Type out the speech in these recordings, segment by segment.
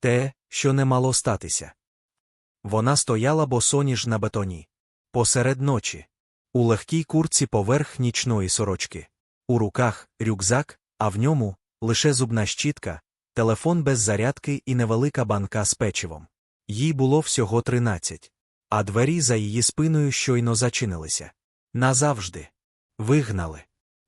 те, що не мало статися. Вона стояла босоніж на бетоні. Посеред ночі. У легкій курці поверх нічної сорочки. У руках рюкзак, а в ньому лише зубна щітка, телефон без зарядки і невелика банка з печивом. Їй було всього тринадцять, а двері за її спиною щойно зачинилися. Назавжди. Вигнали.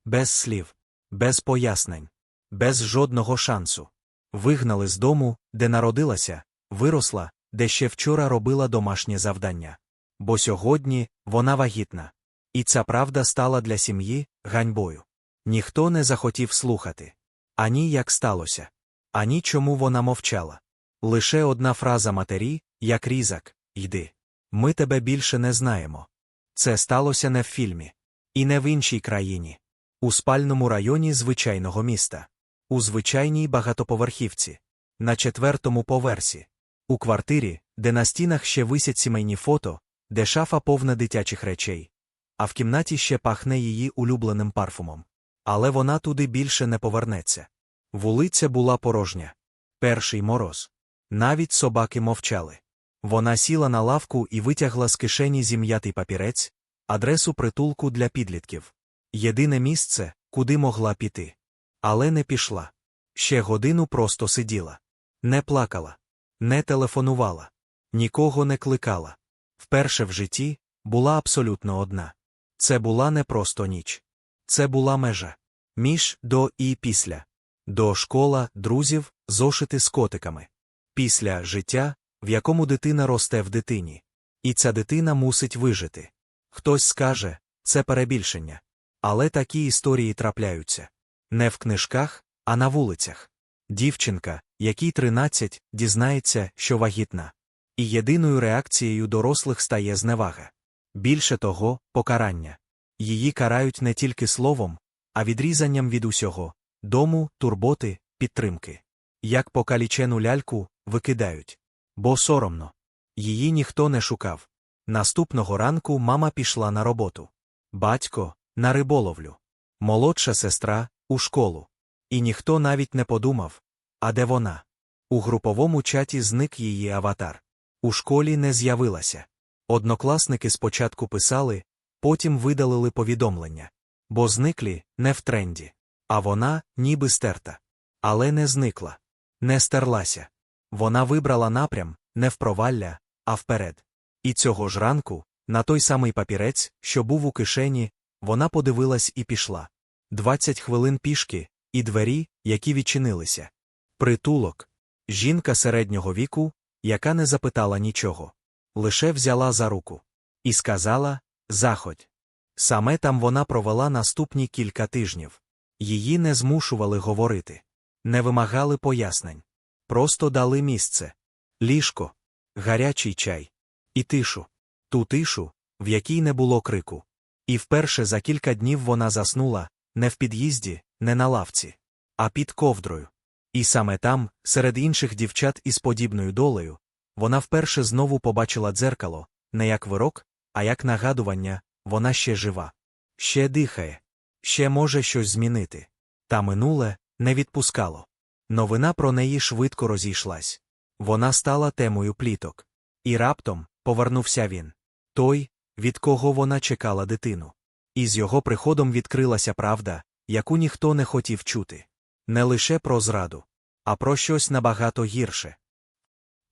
Без слів, без пояснень, без жодного шансу. Вигнали з дому, де народилася, виросла, де ще вчора робила домашнє завдання. Бо сьогодні вона вагітна. І ця правда стала для сім'ї ганьбою. Ніхто не захотів слухати. Ані як сталося, ані чому вона мовчала. Лише одна фраза матері, як різак, йди. Ми тебе більше не знаємо. Це сталося не в фільмі. І не в іншій країні. У спальному районі звичайного міста. У звичайній багатоповерхівці. На четвертому поверсі. У квартирі, де на стінах ще висять сімейні фото, де шафа повна дитячих речей. А в кімнаті ще пахне її улюбленим парфумом. Але вона туди більше не повернеться. Вулиця була порожня. Перший мороз. Навіть собаки мовчали. Вона сіла на лавку і витягла з кишені зім'ятий папірець, адресу притулку для підлітків. Єдине місце, куди могла піти. Але не пішла. Ще годину просто сиділа. Не плакала, не телефонувала, нікого не кликала. Вперше в житті була абсолютно одна. Це була не просто ніч. Це була межа. Між до і після. До школа, друзів, зошити з котиками. Після життя, в якому дитина росте в дитині. І ця дитина мусить вижити. Хтось скаже, це перебільшення. Але такі історії трапляються. Не в книжках, а на вулицях. Дівчинка, якій 13, дізнається, що вагітна. І єдиною реакцією дорослих стає зневага. Більше того, покарання. Її карають не тільки словом, а відрізанням від усього дому, турботи, підтримки. Як покалічену ляльку викидають. Бо соромно. Її ніхто не шукав. Наступного ранку мама пішла на роботу. Батько на риболовлю. Молодша сестра у школу. І ніхто навіть не подумав, а де вона? У груповому чаті зник її аватар. У школі не з'явилася. Однокласники спочатку писали, потім видалили повідомлення. Бо зниклі не в тренді. А вона ніби стерта. Але не зникла. Не стерлася. Вона вибрала напрям не в провалля, а вперед. І цього ж ранку, на той самий папірець, що був у кишені, вона подивилась і пішла. Двадцять хвилин пішки, і двері, які відчинилися. Притулок. Жінка середнього віку, яка не запитала нічого. Лише взяла за руку. І сказала Заходь. Саме там вона провела наступні кілька тижнів. Її не змушували говорити, не вимагали пояснень. Просто дали місце. Ліжко, гарячий чай. І тишу. Ту тишу, в якій не було крику. І вперше за кілька днів вона заснула не в під'їзді, не на лавці, а під ковдрою. І саме там, серед інших дівчат із подібною долею, вона вперше знову побачила дзеркало, не як вирок, а як нагадування вона ще жива, ще дихає, ще може щось змінити. Та минуле не відпускало. Новина про неї швидко розійшлась. Вона стала темою пліток. І раптом повернувся він той, від кого вона чекала дитину. І з його приходом відкрилася правда, яку ніхто не хотів чути. Не лише про зраду, а про щось набагато гірше.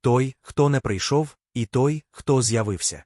Той, хто не прийшов, і той, хто з'явився.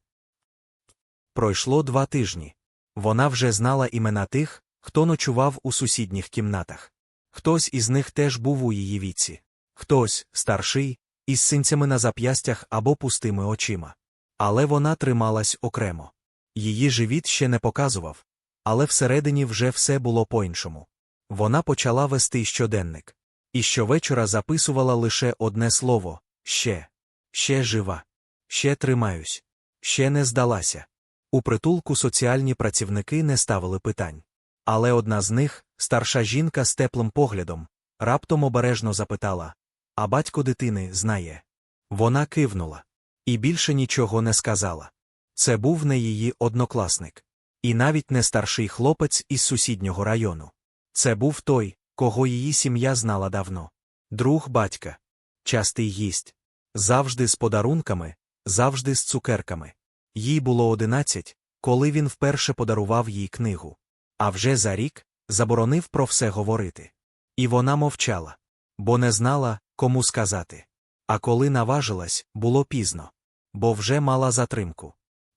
Пройшло два тижні. Вона вже знала імена тих, хто ночував у сусідніх кімнатах. Хтось із них теж був у її віці, хтось старший, із синцями на зап'ястях або пустими очима. Але вона трималась окремо. Її живіт ще не показував, але всередині вже все було по-іншому. Вона почала вести щоденник. І щовечора записувала лише одне слово ще, ще жива, ще тримаюсь, ще не здалася. У притулку соціальні працівники не ставили питань. Але одна з них, старша жінка з теплим поглядом, раптом обережно запитала А батько дитини знає. Вона кивнула. І більше нічого не сказала. Це був не її однокласник. І навіть не старший хлопець із сусіднього району. Це був той, кого її сім'я знала давно. Друг батька. частий гість. Завжди з подарунками, завжди з цукерками. Їй було одинадцять, коли він вперше подарував їй книгу. А вже за рік заборонив про все говорити. І вона мовчала, бо не знала, кому сказати. А коли наважилась, було пізно, бо вже мала затримку.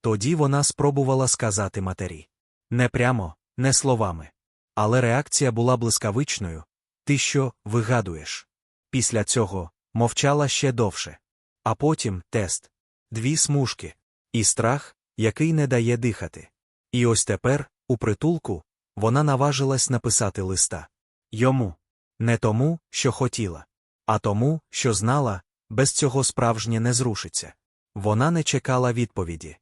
Тоді вона спробувала сказати матері. Не прямо, не словами. Але реакція була блискавичною ти що вигадуєш? Після цього мовчала ще довше. А потім тест, дві смужки, і страх, який не дає дихати. І ось тепер, у притулку, вона наважилась написати листа. Йому. Не тому, що хотіла, а тому, що знала, без цього справжнє не зрушиться. Вона не чекала відповіді.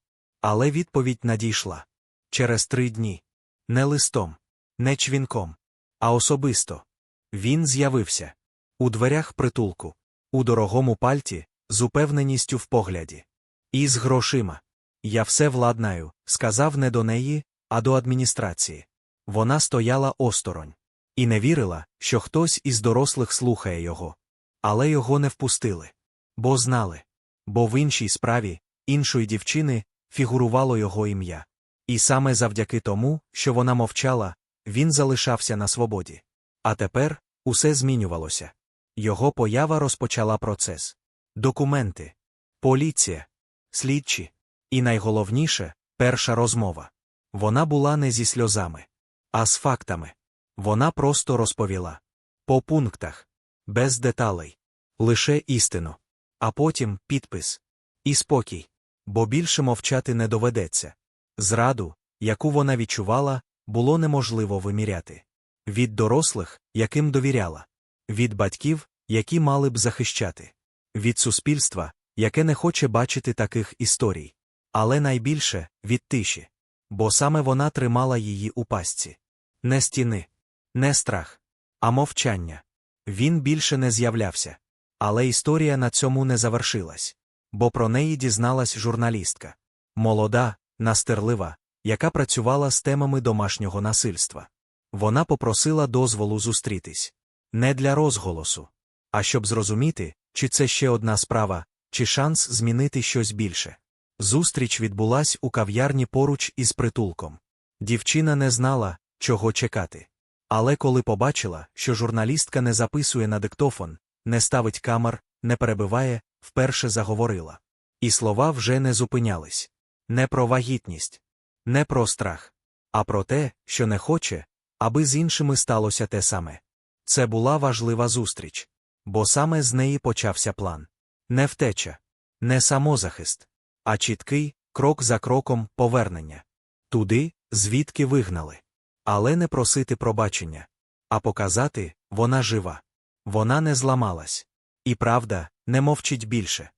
Але відповідь надійшла. Через три дні. Не листом, не чвінком, а особисто. Він з'явився. У дверях притулку, у дорогому пальті, з упевненістю в погляді. І з грошима. Я все владнаю, сказав не до неї, а до адміністрації. Вона стояла осторонь. І не вірила, що хтось із дорослих слухає його. Але його не впустили. Бо знали. Бо в іншій справі, іншої дівчини, фігурувало його ім'я. І саме завдяки тому, що вона мовчала, він залишався на свободі. А тепер усе змінювалося. Його поява розпочала процес. Документи, поліція, слідчі. І найголовніше перша розмова. Вона була не зі сльозами, а з фактами. Вона просто розповіла. По пунктах, без деталей, лише істину. А потім підпис. І спокій. Бо більше мовчати не доведеться. Зраду, яку вона відчувала, було неможливо виміряти. Від дорослих, яким довіряла, від батьків, які мали б захищати, від суспільства, яке не хоче бачити таких історій. Але найбільше від тиші. Бо саме вона тримала її у пастці. Не стіни, не страх, а мовчання. Він більше не з'являвся. Але історія на цьому не завершилась. Бо про неї дізналась журналістка. Молода, настерлива, яка працювала з темами домашнього насильства. Вона попросила дозволу зустрітись. Не для розголосу, а щоб зрозуміти, чи це ще одна справа, чи шанс змінити щось більше. Зустріч відбулась у кав'ярні поруч із притулком. Дівчина не знала, чого чекати. Але коли побачила, що журналістка не записує на диктофон, не ставить камер, не перебиває, вперше заговорила. І слова вже не зупинялись. Не про вагітність, не про страх, а про те, що не хоче, аби з іншими сталося те саме. Це була важлива зустріч, бо саме з неї почався план. Не втеча, не самозахист, а чіткий, крок за кроком, повернення. Туди, звідки вигнали. Але не просити пробачення, а показати вона жива. Вона не зламалась. І правда, не мовчить більше.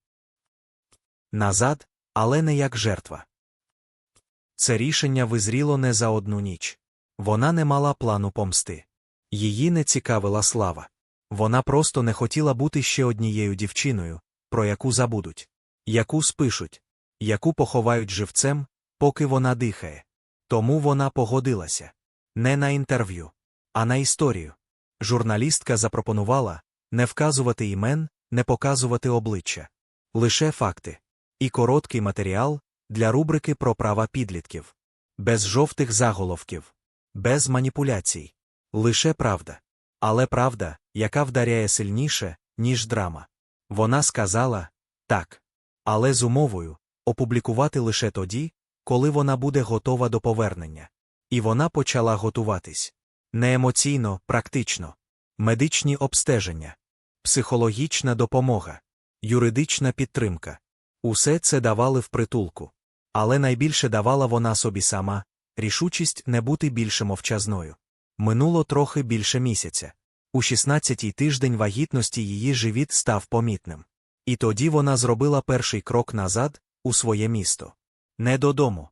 Назад, але не як жертва. Це рішення визріло не за одну ніч. Вона не мала плану помсти. Її не цікавила слава. Вона просто не хотіла бути ще однією дівчиною, про яку забудуть, яку спишуть, яку поховають живцем, поки вона дихає. Тому вона погодилася не на інтерв'ю, а на історію. Журналістка запропонувала не вказувати імен, не показувати обличчя, лише факти. І короткий матеріал для рубрики про права підлітків. Без жовтих заголовків, без маніпуляцій. Лише правда. Але правда, яка вдаряє сильніше, ніж драма. Вона сказала так. Але з умовою опублікувати лише тоді, коли вона буде готова до повернення. І вона почала готуватись. Не емоційно, практично, медичні обстеження, психологічна допомога, юридична підтримка. Усе це давали в притулку. Але найбільше давала вона собі сама рішучість не бути більше мовчазною. Минуло трохи більше місяця. У 16-й тиждень вагітності її живіт став помітним. І тоді вона зробила перший крок назад, у своє місто. Не додому,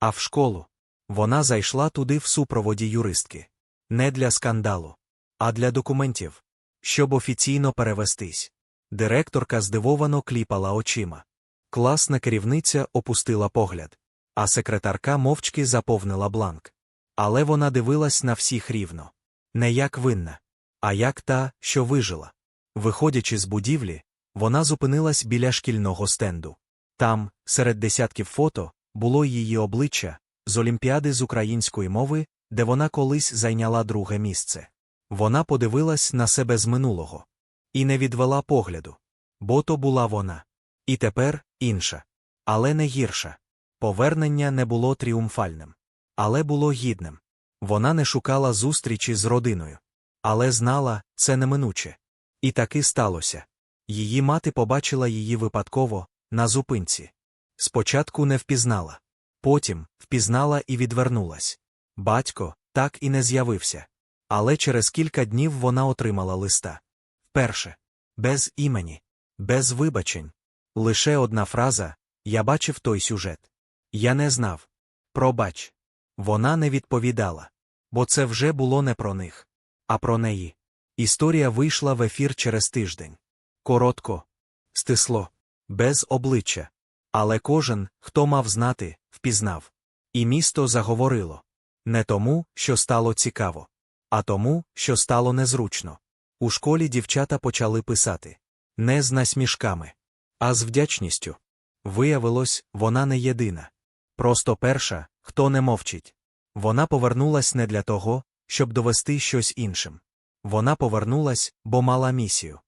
а в школу. Вона зайшла туди в супроводі юристки. Не для скандалу, а для документів, щоб офіційно перевестись. Директорка здивовано кліпала очима. Класна керівниця опустила погляд, а секретарка мовчки заповнила бланк. Але вона дивилась на всіх рівно. Не як винна, а як та, що вижила. Виходячи з будівлі, вона зупинилась біля шкільного стенду. Там, серед десятків фото, було її обличчя з Олімпіади з української мови, де вона колись зайняла друге місце. Вона подивилась на себе з минулого і не відвела погляду. Бо то була вона. І тепер інша. Але не гірша. Повернення не було тріумфальним, але було гідним. Вона не шукала зустрічі з родиною. Але знала, це неминуче. І таки сталося. Її мати побачила її випадково, на зупинці. Спочатку не впізнала. Потім впізнала і відвернулась. Батько так і не з'явився. Але через кілька днів вона отримала листа. Вперше. Без імені, без вибачень. Лише одна фраза Я бачив той сюжет. Я не знав. Пробач. Вона не відповідала. Бо це вже було не про них, а про неї. Історія вийшла в ефір через тиждень. Коротко, стисло, без обличчя. Але кожен, хто мав знати, впізнав. І місто заговорило не тому, що стало цікаво, а тому, що стало незручно. У школі дівчата почали писати не з насмішками, а з вдячністю. Виявилось, вона не єдина. Просто перша, хто не мовчить. Вона повернулась не для того, щоб довести щось іншим. Вона повернулась, бо мала місію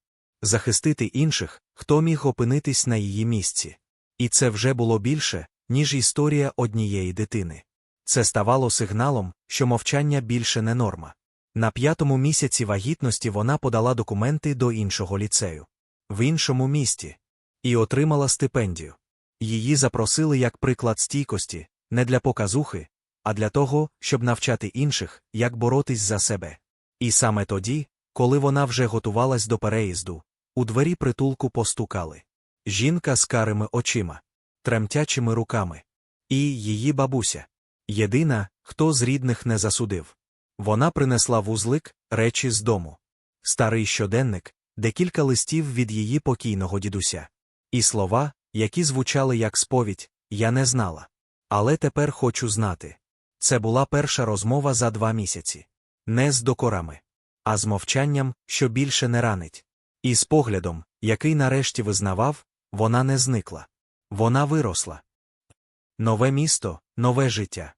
захистити інших, хто міг опинитись на її місці. І це вже було більше, ніж історія однієї дитини. Це ставало сигналом, що мовчання більше не норма. На п'ятому місяці вагітності вона подала документи до іншого ліцею, в іншому місті, і отримала стипендію. Її запросили як приклад стійкості, не для показухи, а для того, щоб навчати інших, як боротись за себе. І саме тоді, коли вона вже готувалась до переїзду, у двері притулку постукали. Жінка з карими очима, тремтячими руками. І її бабуся. Єдина, хто з рідних не засудив. Вона принесла вузлик, речі з дому. Старий щоденник, декілька листів від її покійного дідуся. І слова, які звучали як сповідь, я не знала. Але тепер хочу знати. Це була перша розмова за два місяці. Не з докорами, а з мовчанням, що більше не ранить. І з поглядом, який нарешті визнавав, вона не зникла. Вона виросла. Нове місто, нове життя.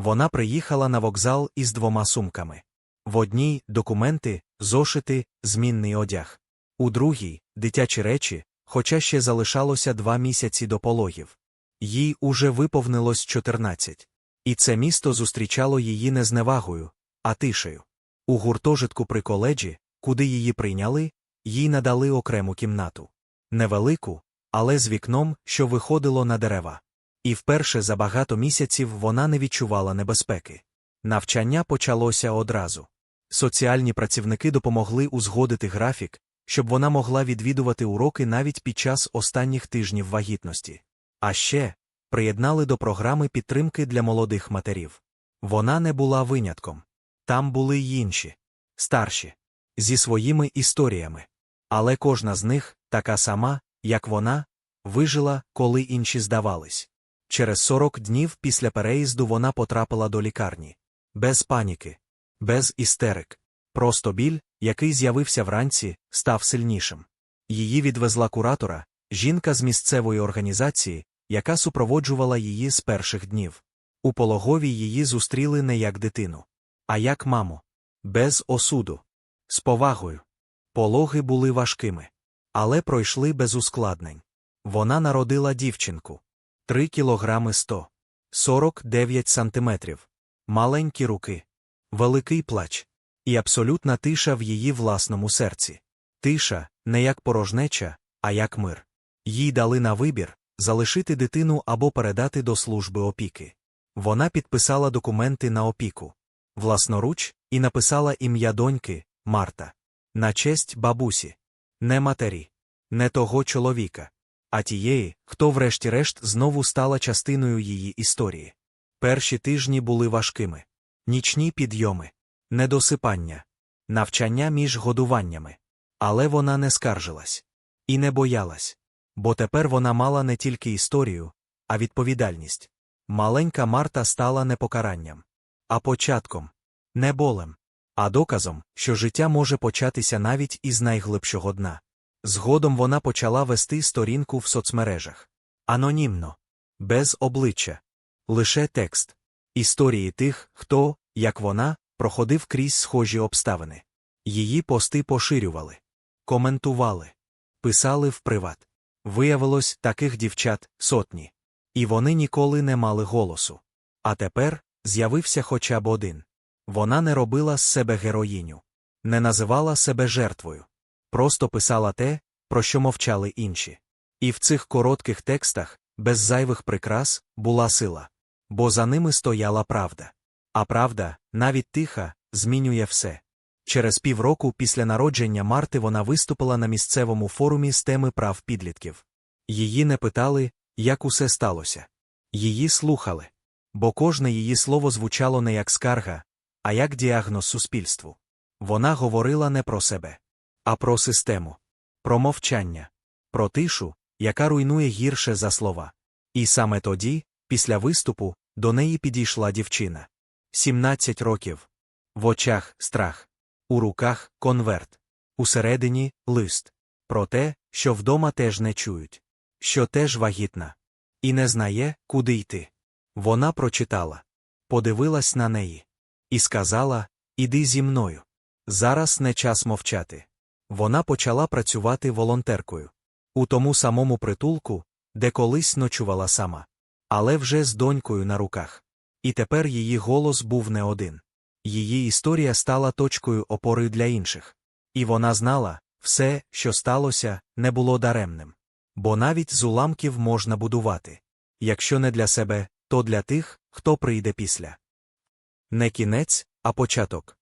Вона приїхала на вокзал із двома сумками. В одній документи, зошити, змінний одяг. У другій дитячі речі, хоча ще залишалося два місяці до пологів. Їй уже виповнилось 14. І це місто зустрічало її не зневагою, а тишею. У гуртожитку при коледжі, куди її прийняли, їй надали окрему кімнату. Невелику, але з вікном, що виходило на дерева. І вперше за багато місяців вона не відчувала небезпеки. Навчання почалося одразу. Соціальні працівники допомогли узгодити графік, щоб вона могла відвідувати уроки навіть під час останніх тижнів вагітності. А ще приєднали до програми підтримки для молодих матерів. Вона не була винятком. Там були й інші, старші, зі своїми історіями. Але кожна з них, така сама, як вона, вижила, коли інші здавались. Через 40 днів після переїзду вона потрапила до лікарні. Без паніки, без істерик. Просто біль, який з'явився вранці, став сильнішим. Її відвезла куратора, жінка з місцевої організації, яка супроводжувала її з перших днів. У пологовій її зустріли не як дитину, а як маму. Без осуду. З повагою. Пологи були важкими. Але пройшли без ускладнень. Вона народила дівчинку. 3 кілограми 100. 49 сантиметрів. Маленькі руки. Великий плач. І абсолютна тиша в її власному серці. Тиша, не як порожнеча, а як мир. Їй дали на вибір залишити дитину або передати до служби опіки. Вона підписала документи на опіку. Власноруч, і написала ім'я доньки Марта. На честь бабусі. Не матері, не того чоловіка, а тієї, хто, врешті-решт, знову стала частиною її історії. Перші тижні були важкими. Нічні підйоми, недосипання, навчання між годуваннями. Але вона не скаржилась і не боялась. Бо тепер вона мала не тільки історію, а відповідальність. Маленька Марта стала не покаранням, а початком, не болем, а доказом, що життя може початися навіть із найглибшого дна. Згодом вона почала вести сторінку в соцмережах. Анонімно, без обличчя, лише текст. Історії тих, хто, як вона, проходив крізь схожі обставини. Її пости поширювали, коментували, писали в приват. Виявилось таких дівчат сотні. І вони ніколи не мали голосу. А тепер з'явився хоча б один. Вона не робила з себе героїню, не називала себе жертвою, просто писала те, про що мовчали інші. І в цих коротких текстах, без зайвих прикрас, була сила. Бо за ними стояла правда. А правда, навіть тиха, змінює все. Через півроку після народження Марти вона виступила на місцевому форумі з теми прав підлітків. Її не питали, як усе сталося. Її слухали. Бо кожне її слово звучало не як скарга, а як діагноз суспільству. Вона говорила не про себе, а про систему, про мовчання, про тишу, яка руйнує гірше за слова. І саме тоді, після виступу, до неї підійшла дівчина. 17 років. В очах страх, у руках конверт, усередині лист. Про те, що вдома теж не чують, що теж вагітна, і не знає, куди йти. Вона прочитала, подивилась на неї і сказала: Іди зі мною. Зараз не час мовчати. Вона почала працювати волонтеркою у тому самому притулку, де колись ночувала сама, але вже з донькою на руках. І тепер її голос був не один. Її історія стала точкою опори для інших. І вона знала, все, що сталося, не було даремним. Бо навіть з уламків можна будувати. Якщо не для себе, то для тих, хто прийде після. Не кінець, а початок.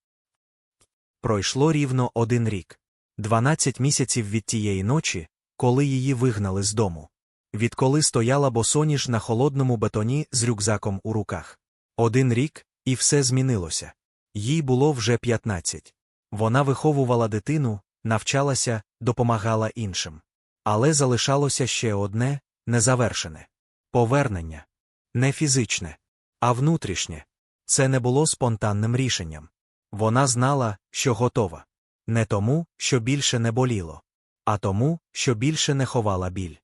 Пройшло рівно один рік. Дванадцять місяців від тієї ночі, коли її вигнали з дому. Відколи стояла босоніж на холодному бетоні з рюкзаком у руках. Один рік, і все змінилося. Їй було вже п'ятнадцять. Вона виховувала дитину, навчалася, допомагала іншим. Але залишалося ще одне незавершене повернення. Не фізичне, а внутрішнє. Це не було спонтанним рішенням. Вона знала, що готова. Не тому, що більше не боліло, а тому, що більше не ховала біль.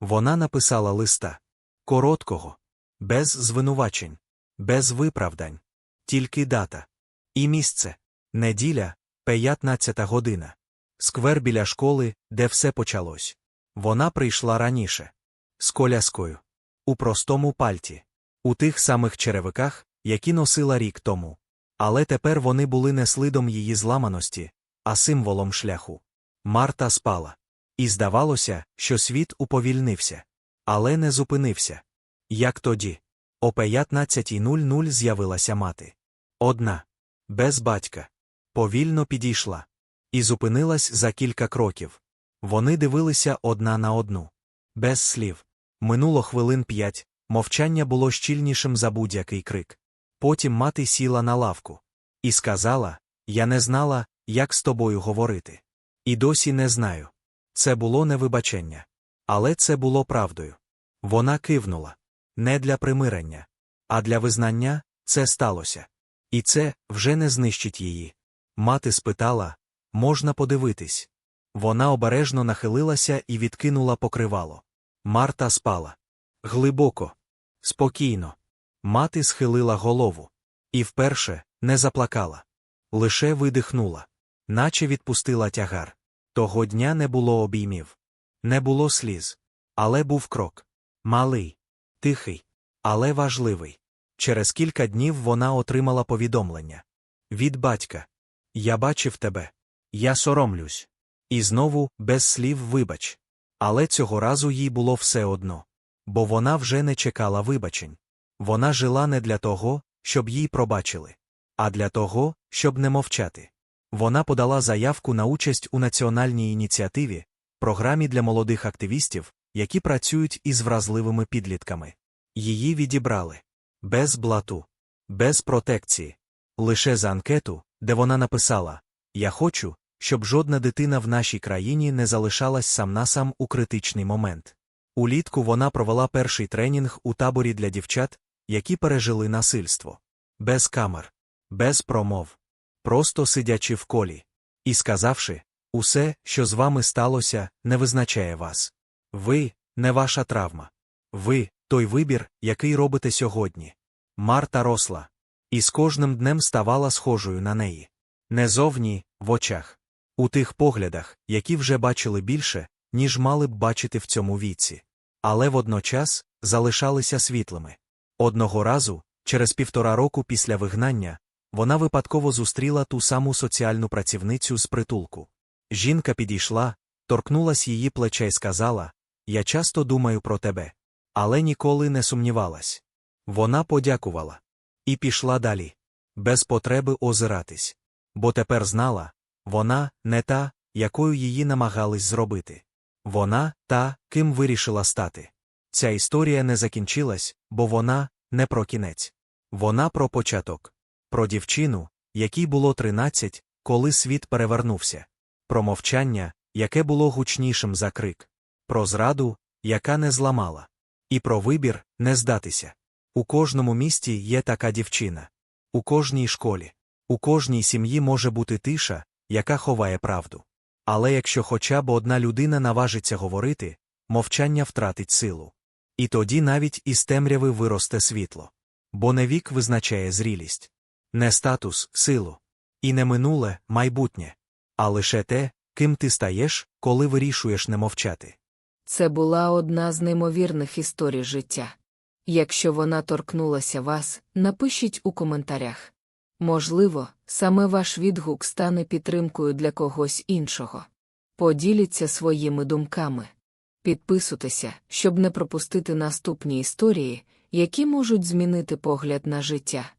Вона написала листа короткого, без звинувачень, без виправдань, тільки дата. І місце неділя, 15 година. Сквер біля школи, де все почалось. Вона прийшла раніше. З коляскою. У простому пальті. У тих самих черевиках, які носила рік тому. Але тепер вони були не слидом її зламаності, а символом шляху. Марта спала. І здавалося, що світ уповільнився. Але не зупинився. Як тоді? О 15.00 з'явилася мати. Одна. Без батька. Повільно підійшла. І зупинилась за кілька кроків. Вони дивилися одна на одну. Без слів. Минуло хвилин п'ять, мовчання було щільнішим за будь-який крик. Потім мати сіла на лавку. І сказала: Я не знала, як з тобою говорити. І досі не знаю. Це було не вибачення. Але це було правдою. Вона кивнула. Не для примирення, а для визнання це сталося. І це вже не знищить її. Мати спитала можна подивитись. Вона обережно нахилилася і відкинула покривало. Марта спала. Глибоко, спокійно. Мати схилила голову. І вперше не заплакала. Лише видихнула, наче відпустила тягар. Того дня не було обіймів, не було сліз. Але був крок. Малий, тихий, але важливий. Через кілька днів вона отримала повідомлення. Від батька. Я бачив тебе. Я соромлюсь. І знову, без слів, вибач. Але цього разу їй було все одно. Бо вона вже не чекала вибачень. Вона жила не для того, щоб їй пробачили, а для того, щоб не мовчати. Вона подала заявку на участь у національній ініціативі, програмі для молодих активістів, які працюють із вразливими підлітками. Її відібрали без блату, без протекції, лише за анкету, де вона написала: Я хочу, щоб жодна дитина в нашій країні не залишалась сам на сам у критичний момент. Улітку вона провела перший тренінг у таборі для дівчат, які пережили насильство. Без камер, без промов, просто сидячи в колі. І сказавши, Усе, що з вами сталося, не визначає вас. Ви не ваша травма. Ви той вибір, який робите сьогодні. Марта росла. І з кожним днем ставала схожою на неї. Не зовні, в очах. У тих поглядах, які вже бачили більше, ніж мали б бачити в цьому віці. Але водночас залишалися світлими. Одного разу, через півтора року після вигнання, вона випадково зустріла ту саму соціальну працівницю з притулку. Жінка підійшла, торкнулась її плече й сказала: Я часто думаю про тебе. Але ніколи не сумнівалась. Вона подякувала. І пішла далі. Без потреби озиратись. Бо тепер знала вона не та, якою її намагались зробити. Вона та, ким вирішила стати. Ця історія не закінчилась, бо вона не про кінець. Вона про початок. Про дівчину, якій було тринадцять, коли світ перевернувся. Про мовчання, яке було гучнішим за крик. Про зраду, яка не зламала. І про вибір не здатися. У кожному місті є така дівчина. У кожній школі. У кожній сім'ї може бути тиша, яка ховає правду. Але якщо хоча б одна людина наважиться говорити, мовчання втратить силу. І тоді навіть із темряви виросте світло. Бо не вік визначає зрілість, не статус, силу, і не минуле, майбутнє, а лише те, ким ти стаєш, коли вирішуєш не мовчати. Це була одна з неймовірних історій життя. Якщо вона торкнулася вас, напишіть у коментарях. Можливо, саме ваш відгук стане підтримкою для когось іншого. Поділіться своїми думками. Підписуйтеся, щоб не пропустити наступні історії, які можуть змінити погляд на життя.